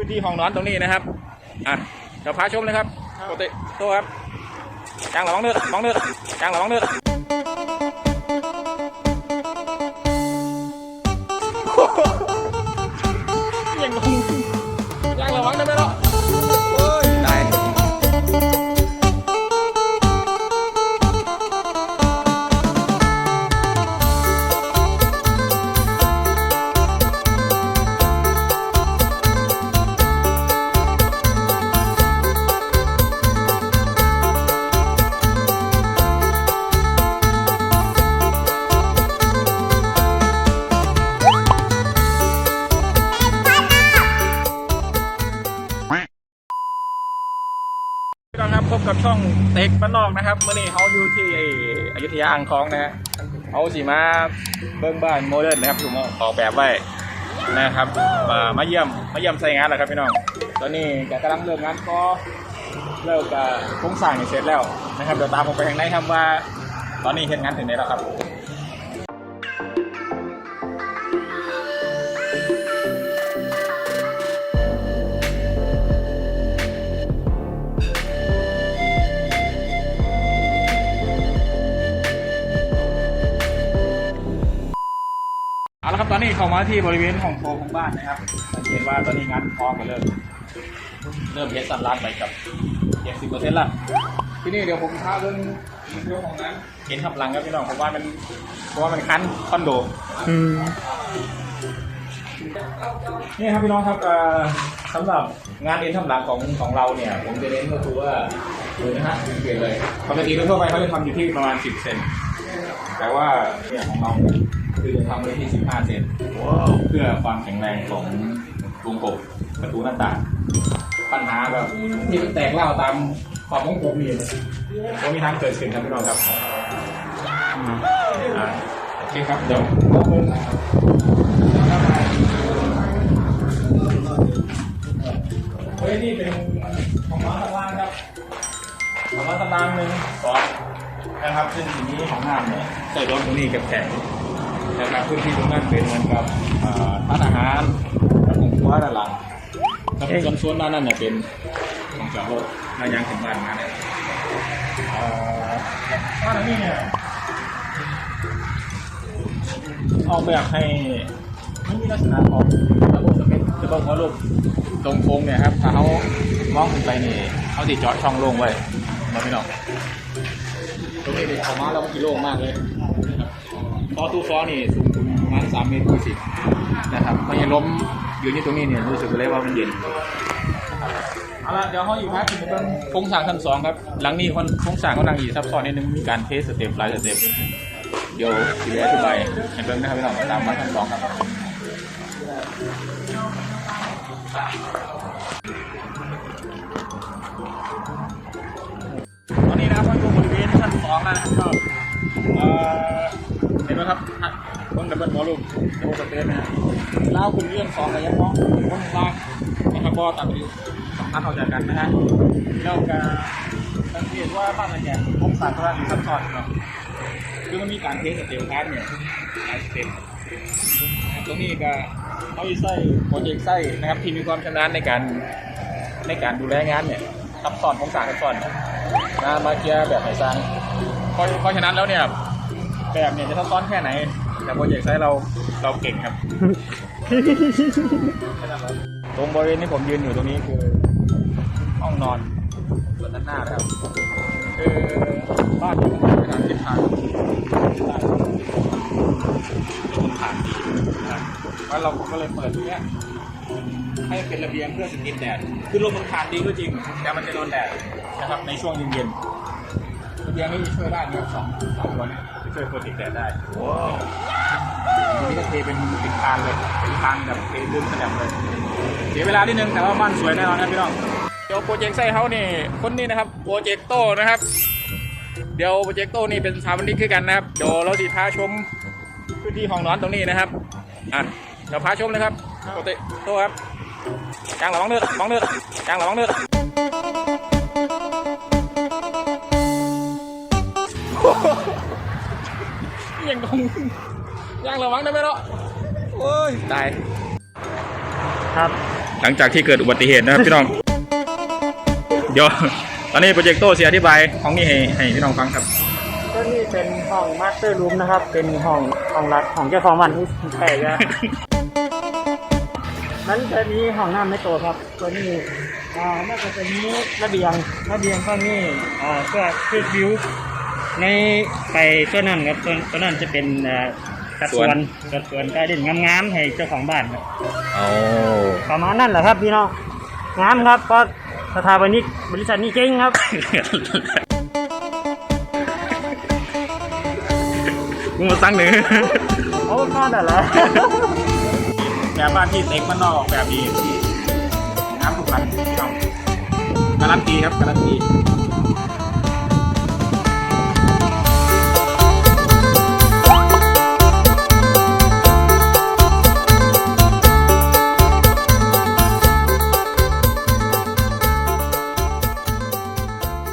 พื้นที่ห้องนอนตรงนี้นะครับ อะเดี๋ยวพาชมเลยครับปกติโตครับยางระวังเลือดระวังเลือดยางระวังเลือ กับช่องเต็กบ้านนอกนะครับเมื่อนี้เขาอยู่ที่อยุธยาอ่างทองนะฮะเขาสีมาเบิ้งบ้านโมเดิร์นนะครับถูกออกแบบไว้นะครับมาเยี่ยมมาเยี่ยมใส่งานแหละครับพี่น้องตอนนี้แกกำลังเริ่มงานก็เริ่มกับโครงสร้างเสร็จแล้วนะครับเดี๋ยวตามผมไปทางไหนครับว่า ตอนนี้เห็นงานถึงไหนแล้วครับ เอาละครับตอนนี้เข้ามาที่บริเวณของโถงของบ้านนะครับสังเกตว่าตอนนี้งานพร้อมกันเริ่มเริ่มเฮ็ดสันลานไปกับเจ็ดสิบเปอร์เซ็นต์ละที่นี่เดี๋ยวผมพาเรื่องเรื่องของนั้นเห็นทับหลังครับพี่น้องผมว่ามันเพราะว่ามันคันคอนโดอืมนี่ครับพี่น้องครับเอ่อสำหรับงานเอ็นทำหลังของของเราเนี่ย ผมจะเน้นก็คือว่าดูนะฮะสังเกตเลยปกติทั่วไปเขาจะทำอยู่ที่ประมาณ 10 เซน แต่ว่าเนี่ยของเราคือทำไว้ที่ 15 เซนเพื่อความแข็งแรงของวงกบประตูหน้าต่าง ปัญหาแบบที่มันแตกเล่าตามความวงกบนี่ก็มีทางเกิดขึ้นครับพี่น้องครับโอเคครับ เดี๋ยวเฮ้ยนี่เป็นของม้าตารางครับของม้าตารางหนึ่งสอง นะครับ ซึ่งทีนี้ของงานเนี่ยใส่รถตรงนี้กับแขกนะครับพื้นที่ตรงนั้นเป็นเหมือนกับเอ่อร้านอาหารและของครัวด้านหลังแล้วส่วนส่วนด้านนั้นเนี่ยเป็นของจอดรถนายางถึงบ้านมาเนี่ยเอ่อบ้านนี้เนี่ยออกแบบให้ไม่มีลักษณะของระบบสเปคระบบหัวลมตรงโค้งเนี่ยครับถ้าเขามองขึ้นไปนี่เขาติดจาะช่องโล่งไว้มาพี่น้อง ตรงนี้เด็กเขามาแล้วกี่โล่งมากเลยฟอตู้ฟอนี่สูงถึงประมาณสามเมตรยี่สิบนะครับไม่ยังล้มอยู่ที่ตรงนี้เนี่ยรู้สึกเลยว่ามันเย็นเอาละเดี๋ยวเขาอยู่พักถึงเป็นโครงสร้างชั้นสองครับ หลังนี้คนโครงสร้างเขาดังอีซับซ้อนนิดนึงมีการเทสสเต็ปหลายสเต็ปเดี๋ยวทีเดียวอธิบายให้เบิ่งนะครับพี่น้องตามมาชั้นสองครับ ท้องแล้วนะครับก็เห็นไหมครับเบิ้งดับเบิลวอลลุ่มระบบสเตนนะฮะเล่าคุณเรื่องสองระยะมองบนล่างนะครับก็ตัดไปสำคัญออกจากกันนะฮะแล้วก็สังเกตว่าบ้านอะไรเนี่ยองศาก็มีซับซ้อนเนาะคือมันมีการเทสสเตลการ์ดเนี่ยหลายสเต็ปตรงนี้ก็เขาอีไส้โปรเจกต์ไส้นะครับที่มีความชำนาญในการในการดูแลงานเนี่ย ซับซ้อนองศาซับซ้อนงานมาเกียร์แบบไหนสร้างเพราะเพราะฉะนั้นแล้วเนี่ยแบบเนี่ยจะซับซ้อนแค่ไหน แต่โปรเจกต์ไซส์เราเราเก่งครับตรงบริเวณที่ผมยืนอยู่ตรงนี้คือห้องนอนส่วนด้านหน้านะครับคือบ้านอยู่ในทางทิศทางด้านลมผ่านดีนะครับแล้วเราก็เลยเปิดตรงเนี้ย ให้เป็นระเบียงเพื่อสกินแดด คือลมมันผ่านดีก็จริง แต่มันจะโดนแดดนะครับในช่วงเย็นๆระเบียงนี้ช่วยได้นะครับสองสองตัวเนี้จะช่วยโปรเทคแดดได้ว้าวนี้ก็เทเป็นเป็นคานเลย เป็นคานแบบเทลึกขนาดเลย เสียเวลานิดนึงแต่ว่าบ้านสวยแน่นอนครับพี่น้อง เดี๋ยวโปรเจกต์ไส้เขานี่คนนี้นะครับโปรเจกโตนะครับ เดี๋ยวโปรเจกโตนี่เป็นสถาปนิกคือกันนะครับ เดี๋ยวเราสิพาชมพื้นที่ห้องนอนตรงนี้นะครับ อะ เดี๋ยวพาชมเลยครับ ปรเจกต์โตครับยางระวังเลือดระวังเลือดยางระวังเลือดยังงงยางระวังได้ไหมเนาะโอ้ยตายครับ หลังจากที่เกิดอุบัติเหตุนะครับพี่น้องเดี๋ยวตอนนี้โปรเจกโตเสียอธิบายของนี่ให้ให้พี่น้องฟังครับก็นี่เป็นห้องมาสเตอร์รูมนะครับ เป็นห้องห้องรักของเจ้าของบ้านที่แป ลกนะนั้นจะมีห้องน้ำในตัวครับ ตัวนี้อ่าน่าจะเป็นนี้ระเบียงระเบียงข้างนี้อ่าก็คือวิวในไปตัวนั้นครับตัวตัวนั้นจะเป็นอ่าสัดส่วนสัดส่วนการเด่นงามๆให้เจ้าของบ้านครับเอาประมาณนั้นแหละครับพี่น้องงามครับก็สถาปนิกบริษัทนี้เก่งครับ มึงมาสั่งหนึ่งโอ้ก็นั่นแหละ บบบ้านที่เต็กมันนอกออกแบบดีน้ำทุกคันพี่น้องการันตีครับการันตี